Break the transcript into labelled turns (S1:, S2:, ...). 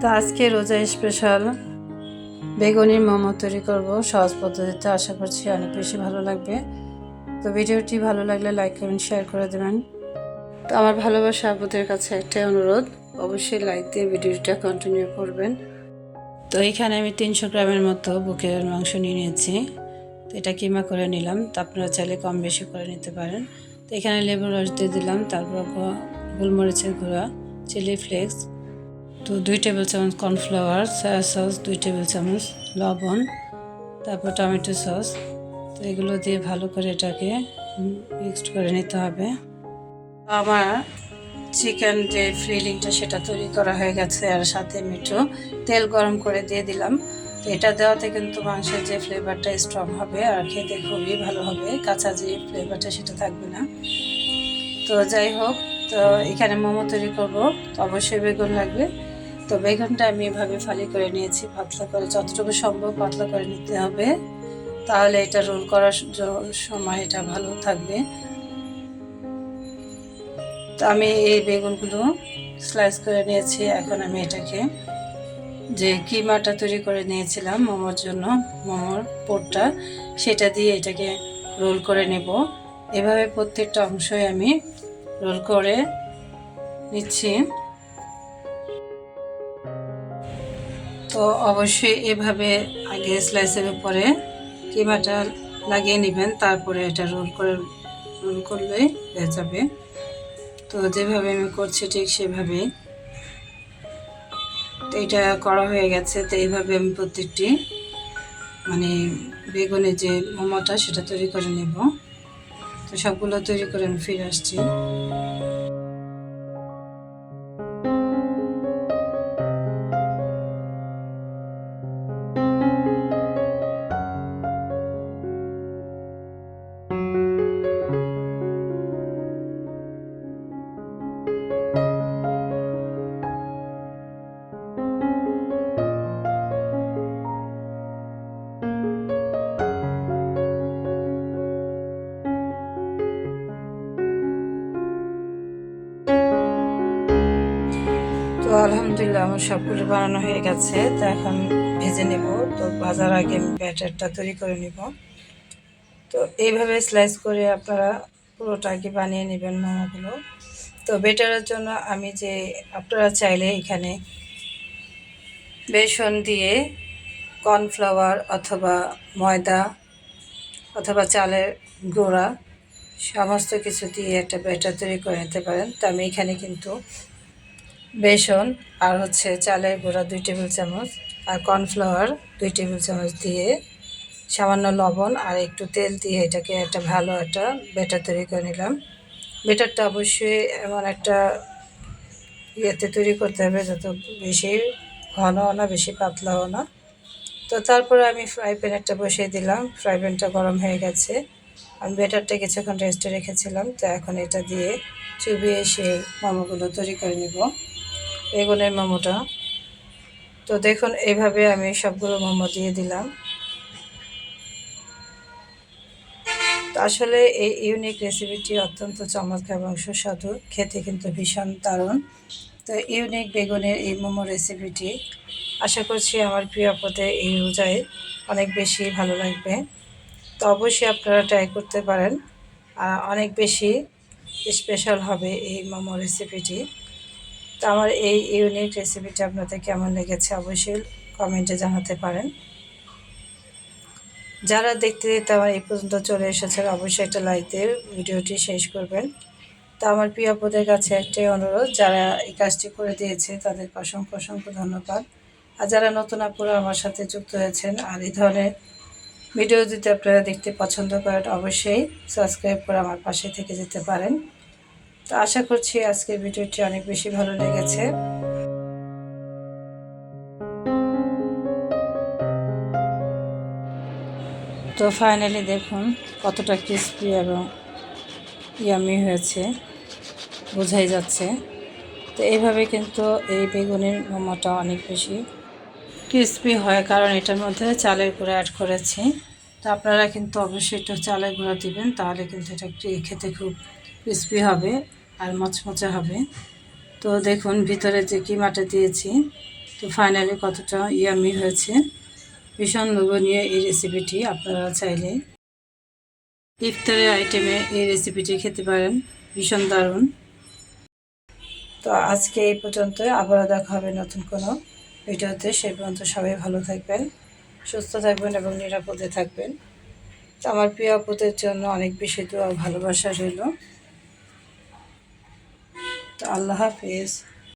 S1: তো আজকে রোজা স্পেশাল বেগুনির মোমো তৈরি করব। সহজ পদ্ধতিতে আশা করছি অনেক বেশি ভালো লাগবে। তো ভিডিওটি ভালো লাগলে লাইক করবেন শেয়ার করে দেবেন। তো আমার ভালোবাসা আপুদের কাছে একটাই অনুরোধ, অবশ্যই লাইক দিয়ে ভিডিওটা কন্টিনিউ করবেন। তো এখানে আমি তিনশো গ্রামের মতো বুকের মাংস নিয়ে নিয়েছি। তো এটা কিমা করে নিলাম, তো আপনারা চাইলে কম বেশি করে নিতে পারেন। তো এখানে লেবুর রস দিয়ে দিলাম, তারপর গোলমরিচের গুঁড়া চিলি ফ্লেক্স তো দুই টেবিল চামচ কর্নফ্লাওয়ার সয়া সস দুই টেবিল চামচ লবণ, তারপর টমেটো সস তো এগুলো দিয়ে ভালো করে এটাকে মিক্সড করে নিতে হবে। আমার চিকেন যে ফ্রিলিংটা সেটা তৈরি করা হয়ে গেছে আর সাথে মিঠু তেল গরম করে দিয়ে দিলাম। তো এটা দেওয়াতে কিন্তু মাংসের যে ফ্লেভারটা স্ট্রং হবে আর খেতে খুবই ভালো হবে। কাঁচা যে ফ্লেভারটা সেটা থাকবে না। তো যাই হোক, তো এখানে মোমো তৈরি করব। তো অবশ্যই বেগুন লাগবে। তো বেগুনটা আমি এভাবে ফালি করে নিয়েছি, পাতলা করে, যতটুকু সম্ভব পাতলা করে নিতে হবে। তাহলে এটা রোল করার সময় এটা ভালো থাকবে। তো আমি এই বেগুনগুলো স্লাইস করে নিয়েছি, এখন আমি এটাকে যে কিমাটা তৈরি করে নিয়েছিলাম মোমোর জন্য, মোমোর পোটটা, সেটা দিয়ে এটাকে রোল করে নেব। এভাবে প্রত্যেকটা অংশই আমি রোল করে নিচ্ছি। তো অবশ্যই এভাবে আগে স্লাইসের উপরে কিমাটা লাগিয়ে নেবেন, তারপরে এটা রোল করে রোল করলেই হয়ে যাবে। তো যেভাবে আমি করছি ঠিক সেভাবেই। তো এটা করা হয়ে গেছে, তো এইভাবে আমি প্রত্যেকটি মানে বেগুনের যে মোমোটা সেটা তৈরি করে নেব। তো সবগুলো তৈরি করে আমি ফিরে আসছি। তো আলহামদুলিল্লাহ আমার সবগুলো বানানো হয়ে গেছে। তো এখন ভেজে নেব। তো ভাজার আগে আমি ব্যাটারটা তৈরি করে নেব। তো এইভাবে স্লাইস করে আপনারা পুরোটাকে বানিয়ে নেবেন মোমোগুলো। তো বেটারের জন্য আমি যে আপনারা চাইলে এখানে বেসন দিয়ে কর্নফ্লাওয়ার অথবা ময়দা অথবা চালের গুঁড়া সমস্ত কিছু দিয়ে একটা ব্যাটার তৈরি করে নিতে পারেন। তো আমি এখানে কিন্তু বেসন আর হচ্ছে চালের গুঁড়া দুই টেবিল চামচ আর কর্নফ্লাওয়ার দুই টেবিল চামচ দিয়ে সামান্য লবণ আর একটু তেল দিয়ে এটাকে একটা ভালো একটা ব্যাটার তৈরি করে নিলাম। ব্যাটারটা অবশ্যই এমন একটা ইয়েতে তৈরি করতে হবে যত বেশি ঘনও না, বেশি পাতলাও না। তো তারপরে আমি ফ্রাই প্যান একটা বসিয়ে দিলাম। ফ্রাই প্যানটা গরম হয়ে গেছে। আমি ব্যাটারটা কিছুক্ষণ রেস্টে রেখেছিলাম। তো এখন এটা দিয়ে চুবিয়ে সেই মোমোগুলো তৈরি করে নিব। বেগুনের মোমোটা। তো দেখুন এইভাবে আমি সবগুলো মোমো দিয়ে দিলাম। আসলে এই ইউনিক রেসিপিটি অত্যন্ত চমৎকার এবং সুস্বাদু। খেতে কিন্তু ভীষণ দারুণ। তো ইউনিক বেগুনের এই মোমো রেসিপিটি আশা করছি আমার প্রিয় পদে এই রোজায় অনেক বেশি ভালো লাগবে। তো অবশ্যই আপনারা ট্রাই করতে পারেন। অনেক বেশি স্পেশাল হবে এই মোমো রেসিপিটি। তো আমার এই ইউনিক রেসিপিটা আপনাদের কেমন লেগেছে অবশ্যই কমেন্টে জানাতে পারেন। যারা দেখতে দেখতে আমার এই পর্যন্ত চলে এসেছেন, অবশ্যই একটা লাইক দিয়ে ভিডিওটি শেষ করবেন। তো আমার প্রিয় আপুদের কাছে একটাই অনুরোধ, যারা এই কাজটি করে দিয়েছে তাদেরকে অসংখ্য অসংখ্য ধন্যবাদ। আর যারা নতুন আপুরা আমার সাথে যুক্ত হয়েছেন আর এই ধরনের ভিডিও যদি আপনারা দেখতে পছন্দ করেন, অবশ্যই সাবস্ক্রাইব করে আমার পাশে থেকে যেতে পারেন। তো আশা করছি আজকের ভিডিওটি অনেক বেশি ভালো লেগেছে। তো ফাইনালি দেখুন কতটা ক্রিস্পি এবং ইয়ামি হয়েছে, বোঝাই যাচ্ছে। তো এইভাবে কিন্তু এই বেগুনের মোমোটা অনেক বেশি ক্রিস্পি হয়, কারণ এটার মধ্যে চালের গুঁড়ো অ্যাড করেছি। তো আপনারা কিন্তু অবশ্যই একটু চালের গুঁড়ো দিবেন, তাহলে কিন্তু এটা খেতে খুব ক্রিস্পি হবে। আর মচমচে হবে। তো দেখুন ভিতরে যে কিমাটা দিয়েছি, তো ফাইনালি কতটা ইয়ামি হয়েছে। ভীষণ লোভনীয় এই রেসিপিটি আপনারা চাইলে ইফতারের আইটেমে এই রেসিপিটি খেতে পারেন, ভীষণ দারুণ। তো আজকে এই পর্যন্ত আবারও দেখা হবে নতুন কোনো ভিডিওতে সেই পর্যন্ত সবাই ভালো থাকবেন, সুস্থ থাকবেন এবং নিরাপদে থাকবেন। তো আমার প্রিয় আপুদের জন্য অনেক বেশি দোয়া ভালোবাসা রইল। আল্লাহ হাফিজ।